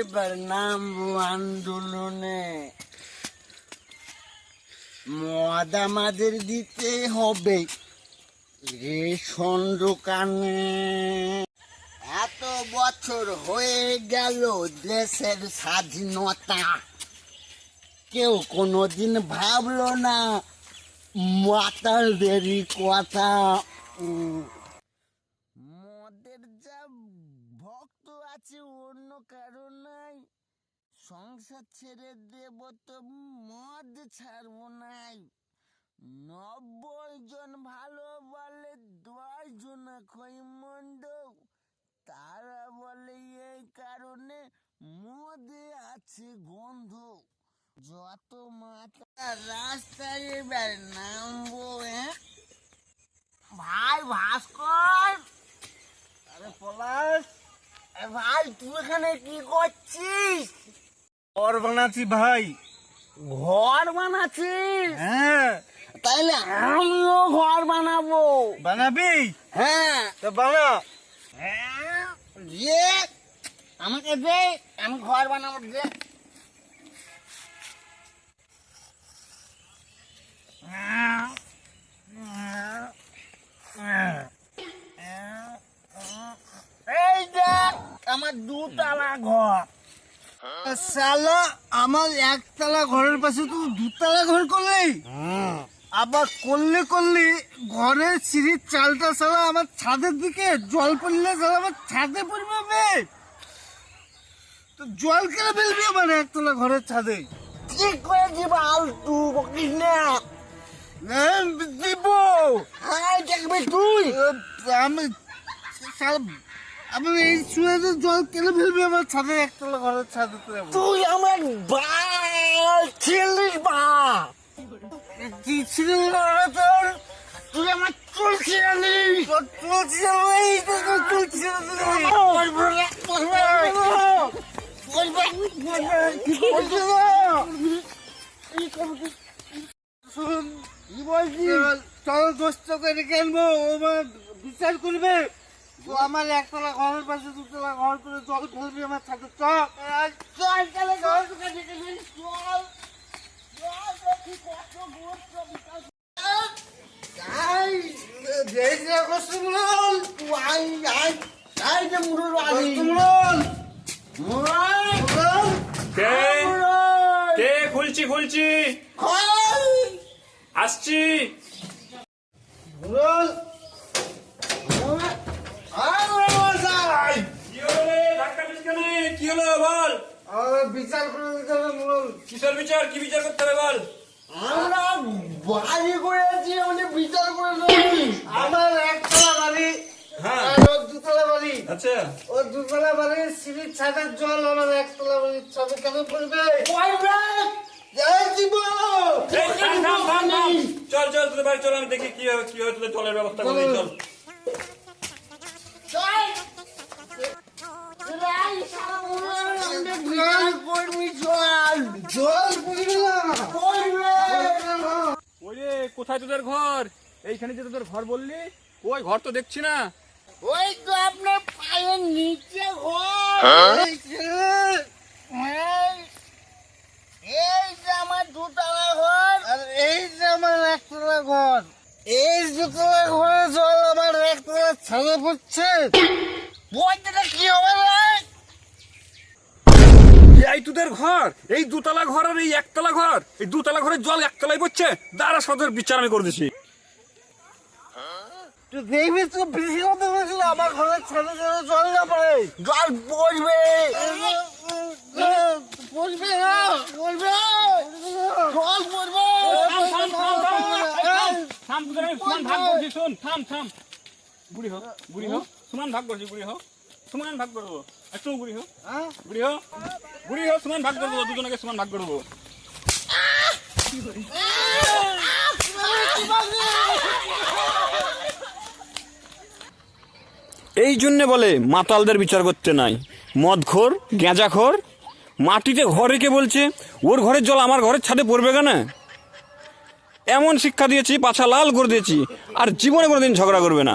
এবার নামবো আন্দোলনে। মদ দিতে হবে রেশন দোকানে। এত বছর হয়ে গেল দেশের স্বাধীনতা। কেউ কোনোদিন ভাবলো না মাতালদেরই কথা। আছে, অন্য কারণ নাই। সংসার ছেড়ে দেব তো মদ ছাড়বো নাই। নব্বই জন ভালো বলে, দশ জন খই মন্দ। তারা বলে, এই কারণে মদে আছে গন্ধ। যত মাথা রাস্তায় এবার নামবো হ্যাঁ? ভাই, ভাস্কর! আরে পলাশ! ভাই তুই এখানে কি করছিস? ঘর বানাচ্ছি ভাই। ঘর বানাচ্ছিস? হ্যাঁ। তাইলে আমিও ঘর বানাবো। বানাবি? হ্যাঁ। তো বানা। হ্যাঁ আমাকে দে আমি ঘর বানাবো দে। আমার দুতলা ঘর। সালা আমার একতলা ঘরের পাশে তুই দুতলা ঘর করলি? আবার করলে করলি ঘরের সিঁড়ির চালটা সালা আমার ছাদের দিকে জল পড়লে সালা আমার ছাদে পড়বে তো জল কেন ফেলবি আমার একতলা ঘরের ছাদে? কি করে দিব আলতু বকিস না? হ্যাঁ, দিব। হ্যাঁ দেখবি তুই। আমি আমি এই জল কেন ফেলবি আমার ছাদে একতলা ঘরের ছাদে তুই আমার। বাল ছিলিস বা। ছিল তোর? তুই আমার চুল তোর তোর দোস্ত করে কেনবো ও বিচার করবে। তো আমার একতলা ঘরের পাশে দুতলা ঘর করে জল ফেলবি আমার ছাদে চল চল, চলে ঘর ঢুকে চল। চল, দেখি কত গুরুত্ব আই, এই যে আই, আই, আই যে মুরুল আলি। কষ্টমূল মুরুল, কে কে খুলছি খুলছি আসছি মুরুল। আই, মুরুল মশাই। কি হলো রে ধাক্কা দিস কেন কি হলো বল বিচার করে দিতে হবে মুরল কিসের বিচার কি বিচার করতে হবে বল আমরা বাড়ি করেছি আমাদের বিচার করে দেবি আমার একতলা বাড়ি হ্যাঁ ওর দুতলা বাড়ি আচ্ছা ও দুতলা বাড়ির সিঁড়ির ছাদের জল আমার একতলা বাড়ির ছাদে কেন পড়বে। চল চল তোদের বাড়ি চল আমি দেখি কি হয় কি হয় জলের ব্যবস্থা করে চল কোথায় তোদের ঘর? এইখানে যে তোদের ঘর বললি ওই ঘর তো দেখছি না। ওই তো আপনার পায়ের নিচে ঘর। এই এই এই যে আমার দুতলা ঘর আর এই যে আমার একতলা ঘর। এই দুতলা ঘরে জল আমার একতলা ছাদে পড়ছে। বইটা কি হবে রে? এই তোদের ঘর এই দুতলা ঘর আর এই একতলা ঘর এই দুতলা ঘরের জল একতলায় পড়ছে দাঁড়া সদের বিচার আমি করে দিছি। দেখবি তুই বেশি কথা বলছিল আমার ঘরের ছাদে যেন জল না পড়ে। জল পড়বে। পড়বে পড়বে জল পড়বে। থাম সমান ভাগ করছি শোন থাম থাম। বুড়ি হোক বুড়ি হোক সমান ভাগ করছি বুড়ি হোক সমান ভাগ করব। একটু বুড়ি হোক হ্যাঁ? বুড়ি হোক বুড়ি হোক সমান ভাগ করব দুজনকে সমান ভাগ করব এই জন্যে বলে মাতালদের বিচার করতে নাই। মদখোর গেঁজাখোর মাটিতে ঘর রেখে বলছে ওর ঘরের জল আমার ঘরের ছাদে পড়বে কেন? এমন শিক্ষা দিয়েছি পাছা লাল করে দিয়েছি আর জীবনে কোনোদিন ঝগড়া করবে না।